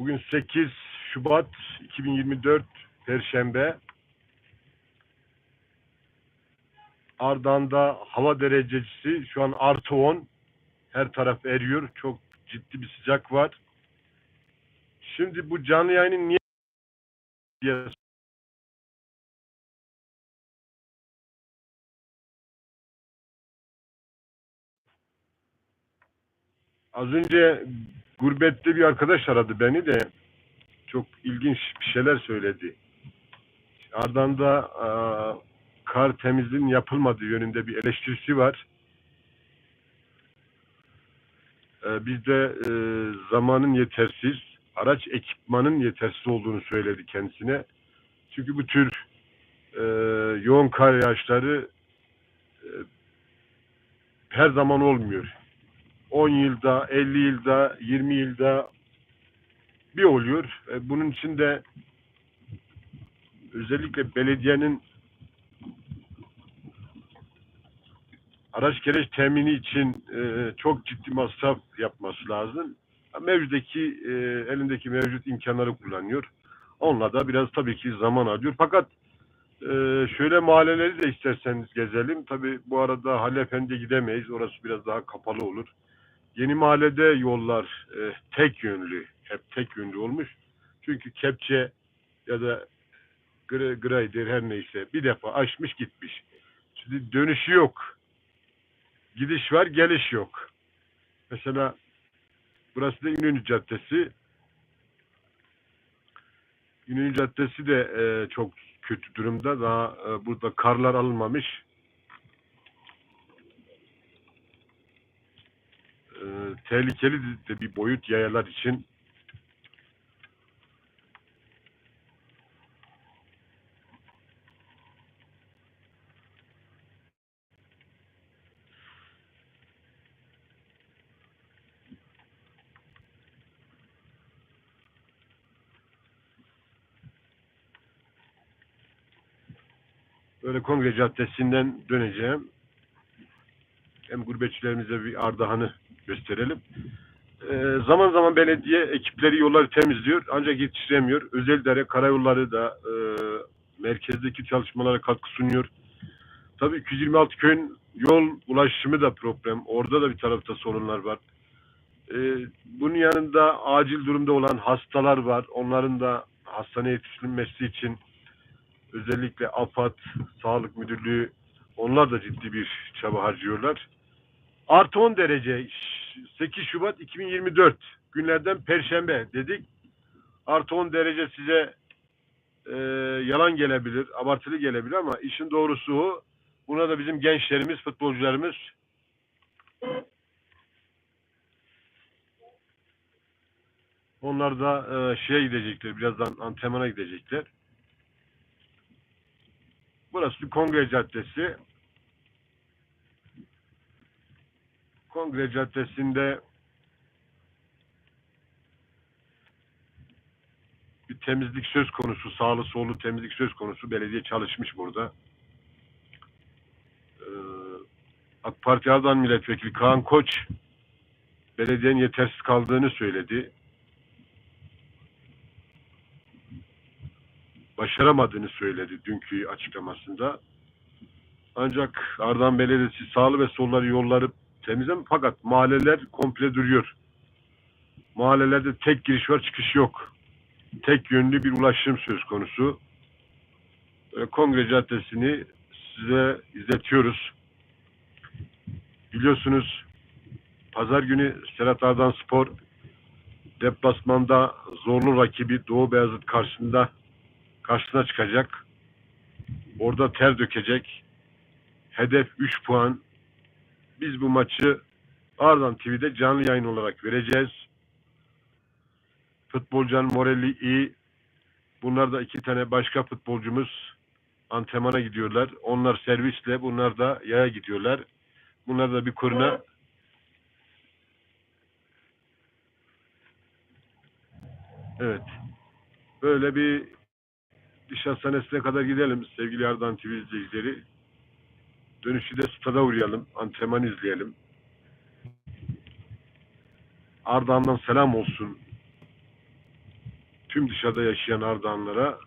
Bugün 8 Şubat 2024 Perşembe. Ardahan'da hava derecesi şu an artı 10. Her taraf eriyor. Çok ciddi bir sıcak var. Şimdi bu canlı yayının niye diye Az önce gurbette bir arkadaş aradı beni de çok ilginç bir şeyler söyledi. Ardahan'da e, kar temizliğinin yapılmadığı yönünde bir eleştirisi var. E, bizde e, zamanın yetersiz, araç ekipmanın yetersiz olduğunu söyledi kendisine. Çünkü bu tür e, yoğun kar yağışları her zaman olmuyor. 10 yılda, 50 yılda, 20 yılda bir oluyor. E, Bunun için de özellikle belediyenin araç gereç temini için e, çok ciddi masraf yapması lazım. Mevcuttaki e, elindeki mevcut imkanları kullanıyor. Onunla da biraz tabii ki zaman alıyor. Fakat e, şöyle mahalleleri de isterseniz gezelim. Tabii bu arada Halil Efendi'ye gidemeyiz. Orası biraz daha kapalı olur. Yeni mahallede yollar e, tek yönlü, hep tek yönlü olmuş. Çünkü kepçe ya da grader her neyse bir defa açmış gitmiş. Şimdi dönüşü yok. Gidiş var, geliş yok. Mesela burası da İnönü Caddesi. İnönü Caddesi de e, çok kötü durumda. Daha e, burada karlar alınmamış. e, tehlikeli de bir boyut yayalar için. Böyle Kongre Caddesi'nden döneceğim hem gurbetçilerimize bir Ardahan'ı gösterelim. Ee, zaman zaman belediye ekipleri yolları temizliyor ancak yetiştiremiyor. Özeldere karayolları da e, merkezdeki çalışmalara katkı sunuyor. Tabii 226 köyün yol ulaşımı da problem. Orada da bir tarafta sorunlar var. Ee, bunun yanında acil durumda olan hastalar var. Onların da hastaneye yetiştirilmesi için özellikle AFAD, Sağlık Müdürlüğü onlar da ciddi bir çaba harcıyorlar. Artı 10 derece 8 Şubat 2024 günlerden Perşembe dedik. Artı 10 derece size e, yalan gelebilir, abartılı gelebilir ama işin doğrusu o. Buna da bizim gençlerimiz, futbolcularımız onlar da e, şeye gidecekler, birazdan antrenmana gidecekler. Burası bir kongre caddesi. Kongre Caddesi'nde bir temizlik söz konusu, sağlı sollu temizlik söz konusu. Belediye çalışmış burada. Ee, AK Parti Ardahan Milletvekili Kaan Koç belediyenin yetersiz kaldığını söyledi. Başaramadığını söyledi dünkü açıklamasında. Ancak Ardahan Belediyesi sağlı ve solları yolları temizlem fakat mahalleler komple duruyor. Mahallelerde tek giriş var çıkış yok. Tek yönlü bir ulaşım söz konusu. E, Kongre Caddesi'ni size izletiyoruz. Biliyorsunuz pazar günü Serhat Ardan Spor deplasmanda zorlu rakibi Doğu Beyazıt karşısında karşısına çıkacak. Orada ter dökecek. Hedef 3 puan. Biz bu maçı Ardan TV'de canlı yayın olarak vereceğiz. Futbolcanın morali iyi. Bunlar da iki tane başka futbolcumuz antrenmana gidiyorlar. Onlar servisle, bunlar da yaya gidiyorlar. Bunlar da bir kuruna Evet. Böyle bir iş hastanesine kadar gidelim sevgili Ardan TV izleyicileri. Dönüşü de stada uğrayalım. Antrenman izleyelim. Ardahan'dan selam olsun. tüm dışarıda yaşayan Ardahanlara,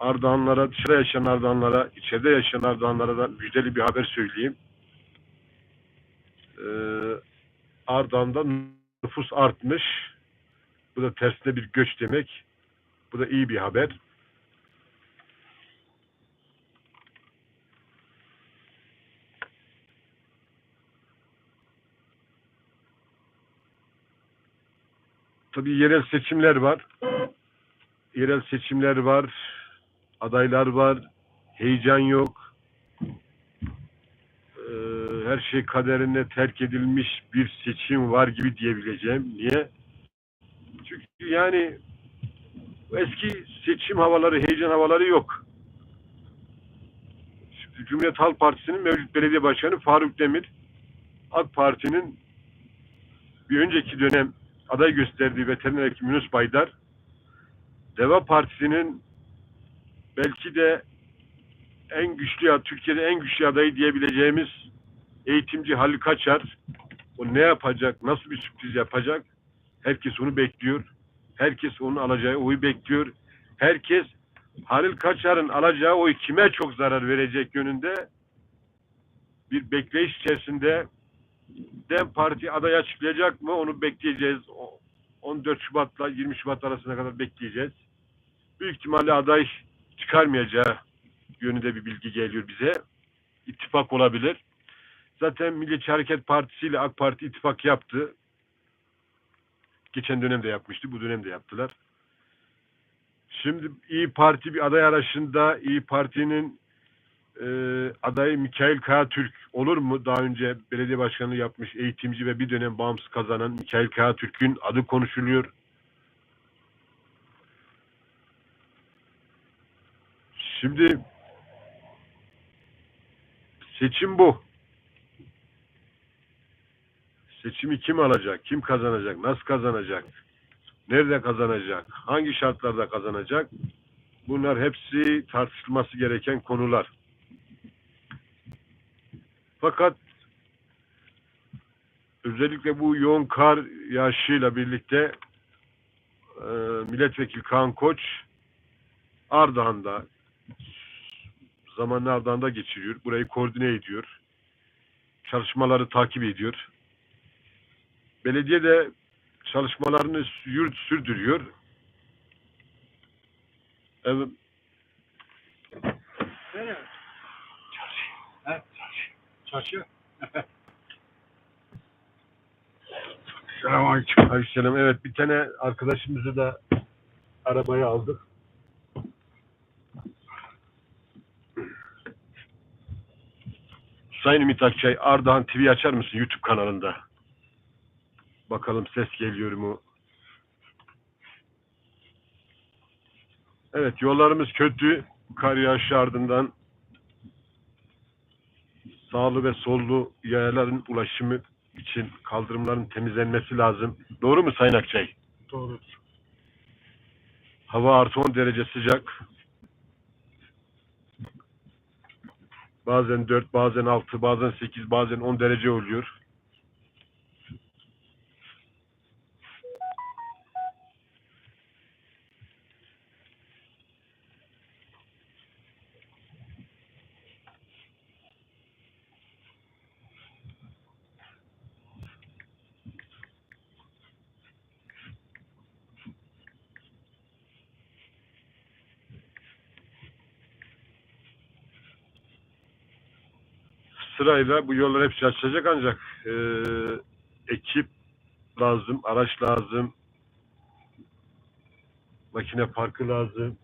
Ardahanlara, dışarıda yaşayan Ardahanlara, içeride yaşayan Ardahanlara da müjdeli bir haber söyleyeyim. Ee, Ardahan'da nüfus artmış. Bu da tersine bir göç demek. Bu da iyi bir haber. Tabii yerel seçimler var. Yerel seçimler var. Adaylar var. Heyecan yok. Ee, her şey kaderine terk edilmiş bir seçim var gibi diyebileceğim. Niye? Çünkü yani eski seçim havaları, heyecan havaları yok. Cumhuriyet Halk Partisi'nin mevcut belediye başkanı Faruk Demir, AK Parti'nin bir önceki dönem aday gösterdiği veteriner hekim Yunus Baydar, Deva Partisi'nin belki de en güçlü ya Türkiye'de en güçlü adayı diyebileceğimiz eğitimci Halil Kaçar o ne yapacak, nasıl bir sürpriz yapacak? Herkes onu bekliyor. Herkes onun alacağı oyu bekliyor. Herkes Halil Kaçar'ın alacağı oy kime çok zarar verecek yönünde bir bekleyiş içerisinde DEM Parti aday açıklayacak mı onu bekleyeceğiz. O- 14 Şubat'la 20 Şubat arasına kadar bekleyeceğiz. Büyük ihtimalle aday çıkarmayacağı yönünde bir bilgi geliyor bize. İttifak olabilir. Zaten Milliyetçi Hareket Partisi ile AK Parti ittifak yaptı. Geçen dönemde yapmıştı, bu dönemde yaptılar. Şimdi İyi Parti bir aday arasında İyi Parti'nin e, adayı Mikail Kayatürk olur mu? Daha önce belediye başkanlığı yapmış eğitimci ve bir dönem bağımsız kazanan Mikail Kayatürk'ün adı konuşuluyor. Şimdi seçim bu. Seçimi kim alacak? Kim kazanacak? Nasıl kazanacak? Nerede kazanacak? Hangi şartlarda kazanacak? Bunlar hepsi tartışılması gereken konular. Fakat özellikle bu yoğun kar yağışıyla birlikte e, milletvekili Kaan Koç Ardahan'da zamanını Ardahan'da geçiriyor. Burayı koordine ediyor. Çalışmaları takip ediyor. Belediye de çalışmalarını yürüt, sürdürüyor. Evet, Nereye? Çarşı. Selamünaleyküm. Aleyhisselam. Evet bir tane arkadaşımızı da arabaya aldık. Sayın Ümit Akçay, Ardahan TV açar mısın YouTube kanalında? Bakalım ses geliyor mu? Evet yollarımız kötü. Kar yağışı ardından sağlı ve sollu yayaların ulaşımı için kaldırımların temizlenmesi lazım. Doğru mu Sayın Akçay? Doğrudur. Hava artı 10 derece sıcak. Bazen 4, bazen 6, bazen 8, bazen 10 derece oluyor. Sırayla bu yollar hepsi açılacak ancak eee, ekip lazım, araç lazım, makine parkı lazım.